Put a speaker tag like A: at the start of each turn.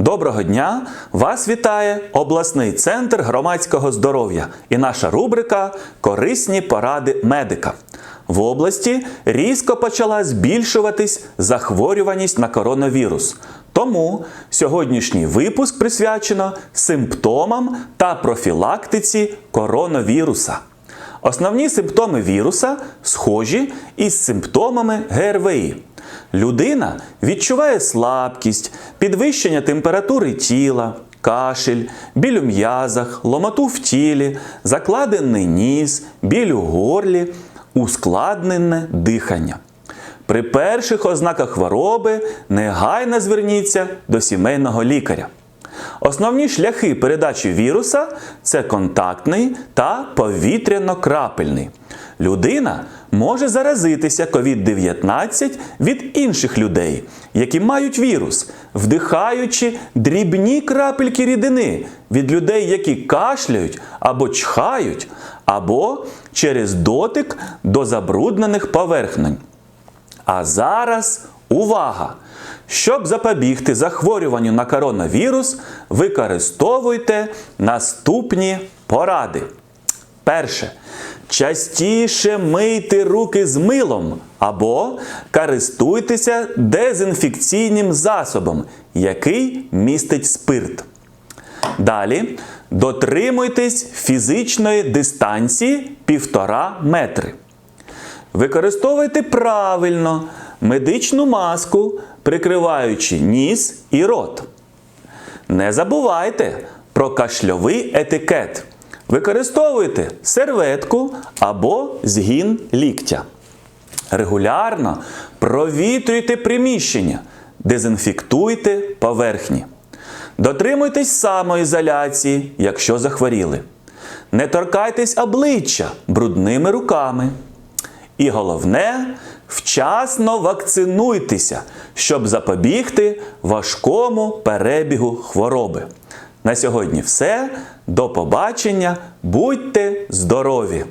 A: Доброго дня! Вас вітає обласний центр громадського здоров'я і наша рубрика Корисні поради медика. В області різко почала збільшуватись захворюваність на коронавірус. Тому сьогоднішній випуск присвячено симптомам та профілактиці коронавіруса. Основні симптоми віруса схожі із симптомами ГРВІ. Людина відчуває слабкість, підвищення температури тіла, кашель, біль у м'язах, ломоту в тілі, закладений ніс, біль у горлі, ускладнене дихання. При перших ознаках хвороби негайно зверніться до сімейного лікаря. Основні шляхи передачі віруса це контактний та повітряно-крапельний. Людина може заразитися COVID-19 від інших людей, які мають вірус, вдихаючи дрібні крапельки рідини від людей, які кашляють або чхають, або через дотик до забруднених поверхнень. А зараз увага! Щоб запобігти захворюванню на коронавірус, використовуйте наступні поради. Перше. Частіше мийте руки з милом або користуйтеся дезінфекційним засобом, який містить спирт. Далі дотримуйтесь фізичної дистанції 1,5 метри. Використовуйте правильно медичну маску, прикриваючи ніс і рот. Не забувайте про кашльовий етикет. Використовуйте серветку або згін ліктя. Регулярно провітрюйте приміщення, дезінфектуйте поверхні. Дотримуйтесь самоізоляції, якщо захворіли. Не торкайтесь обличчя брудними руками. І головне, вчасно вакцинуйтеся, щоб запобігти важкому перебігу хвороби. На сьогодні все. До побачення. Будьте здорові!